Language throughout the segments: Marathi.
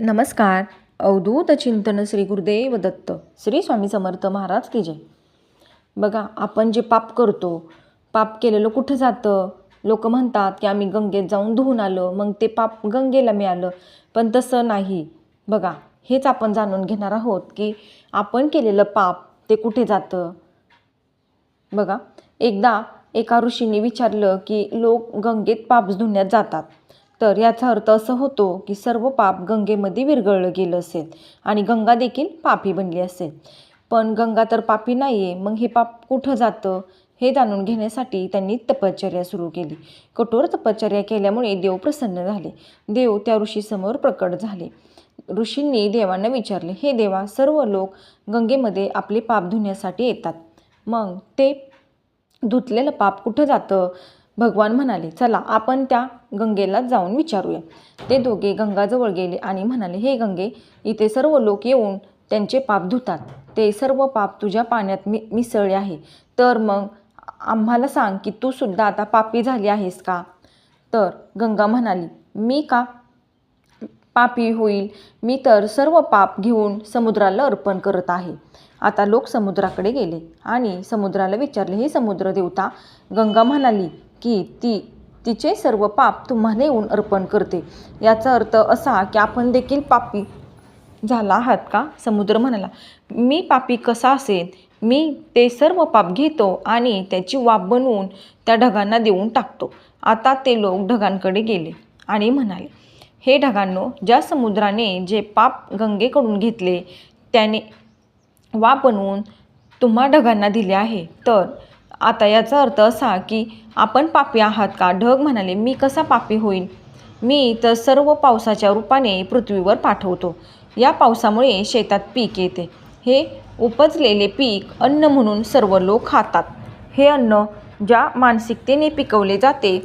नमस्कार. अवधूत चिंतन श्री गुरुदेव दत्त. श्री स्वामी समर्थ महाराज की जय. बघा आपण जे पाप करतो पाप केलेलं कुठं जातं? लोक म्हणतात की आम्ही गंगेत जाऊन धुवून आलो मग ते पाप गंगेला मिळालं. पण तसं नाही. बघा हेच आपण जाणून घेणार आहोत की आपण केलेलं पाप ते कुठे जातं? बघा एकदा एका ऋषीने विचारलं की लोक गंगेत पाप धुण्यात जातात. तर याचा अर्थ असं होतो की सर्व पाप गंगेमध्ये विरघळलं गेलं असेल आणि गंगा देखील पापी बनली असेल. पण गंगा तर पापी नाही आहे मग हे पाप कुठं जातं? हे जाणून घेण्यासाठी त्यांनी तपश्चर्या सुरू केली. कठोर तपश्चर्या केल्यामुळे देव प्रसन्न झाले. देव त्या ऋषीसमोर प्रकट झाले. ऋषींनी देवांना विचारले हे देवा सर्व लोक गंगेमध्ये आपले पाप धुण्यासाठी येतात. मग ते धुतलेलं पाप कुठं जातं? भगवान म्हणाले चला आपण त्या गंगेला जाऊन विचारूया. ते दोघे गंगाजवळ गेले आणि म्हणाले हे गंगे इथे सर्व लोक येऊन त्यांचे पाप धुतात. ते सर्व पाप तुझ्या पाण्यात मि मिसळले आहे. तर मग आम्हाला सांग की तू सुद्धा आता पापी झाली आहेस का? तर गंगा म्हणाली मी का पापी होईल? मी तर सर्व पाप घेऊन समुद्राला अर्पण करत आहे. आता लोक समुद्राकडे गेले आणि समुद्राला विचारले हे समुद्र देवता गंगा म्हणाली की ती तिचे सर्व पाप तुम्हाला येऊन अर्पण करते. याचा अर्थ असा की आपण देखील पापी झाला आहात का? समुद्र म्हणाला मी पापी कसा असेल मी ते सर्व पाप घेतो आणि त्याची वाप बनवून त्या ढगांना देऊन टाकतो. आता ते लोक ढगांकडे गेले आणि म्हणाले हे ढगांनो ज्या समुद्राने जे पाप गंगेकडून घेतले त्याने वा बनवून तुम्हा ढगांना दिले आहे. तर आता याचा अर्थ असा की आपण पापी आहात का? ढग म्हणाले मी कसा पापी होईन? मी तर सर्व पावसाच्या रूपाने पृथ्वीवर पाठवतो. या पावसामुळे शेतात पीक येते. हे उपजलेले पीक अन्न म्हणून सर्व लोक खातात. हे अन्न ज्या मानसिकतेने पिकवले जाते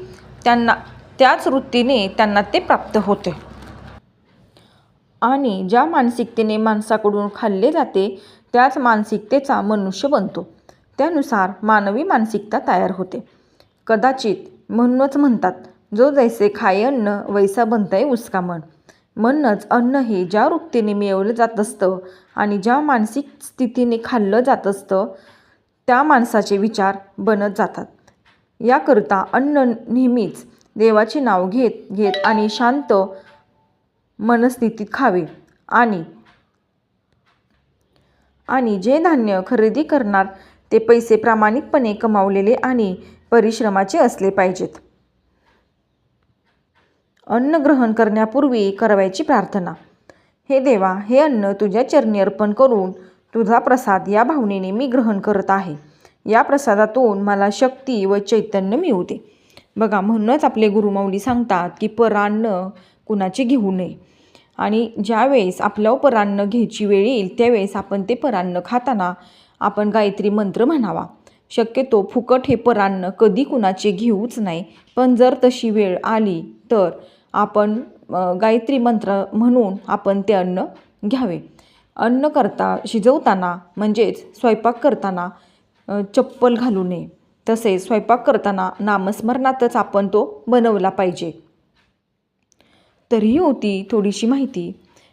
त्यांना त्याच वृत्तीने त्यांना ते प्राप्त होते. आणि ज्या मानसिकतेने माणसाकडून खाल्ले जाते त्याच मानसिकतेचा मनुष्य बनतो. त्यानुसार मानवी मानसिकता तयार होते. कदाचित म्हणूनच म्हणतात जो जैसे खाय अन्न वैसा बनताय उसका मन. म्हणूनच अन्न हे ज्या वृत्तीने मिळवलं जात असतं आणि ज्या मानसिक स्थितीने खाल्लं जात असतं त्या माणसाचे विचार बनत जातात. याकरता अन्न नेहमीच देवाचे नाव घेत घेत आणि शांत मनस्थितीत खावे आणि आणि जे धान्य खरेदी करणार ते पैसे प्रामाणिकपणे कमावलेले आणि परिश्रमाचे असले पाहिजेत. अन्न ग्रहण करण्यापूर्वी करावयाची प्रार्थना. हे देवा हे अन्न तुझ्या चरणी अर्पण करून तुझा प्रसाद या भावनेने मी ग्रहण करत आहे. या प्रसादातून मला शक्ती व चैतन्य मिळू दे बघा म्हणूनच आपले गुरुमाऊली सांगतात की परान्न कुणाचे घेऊ नये. आणि ज्यावेळेस आपलं परान्न घ्यायची वेळ येईल त्यावेळेस आपण ते परान्न खाताना आपण गायत्री मंत्र म्हणावा. शक्यतो फुकट हे परान्न कधी कुणाचे घेऊच नाही. पण जर तशी वेळ आली तर आपण गायत्री मंत्र म्हणून आपण ते अन्न घ्यावे. अन्न करता शिजवताना म्हणजेच स्वयंपाक करताना चप्पल घालू नये. तसेच स्वयंपाक करताना नामस्मरणातच आपण तो बनवला पाहिजे. तरीही होती थोडीशी माहिती.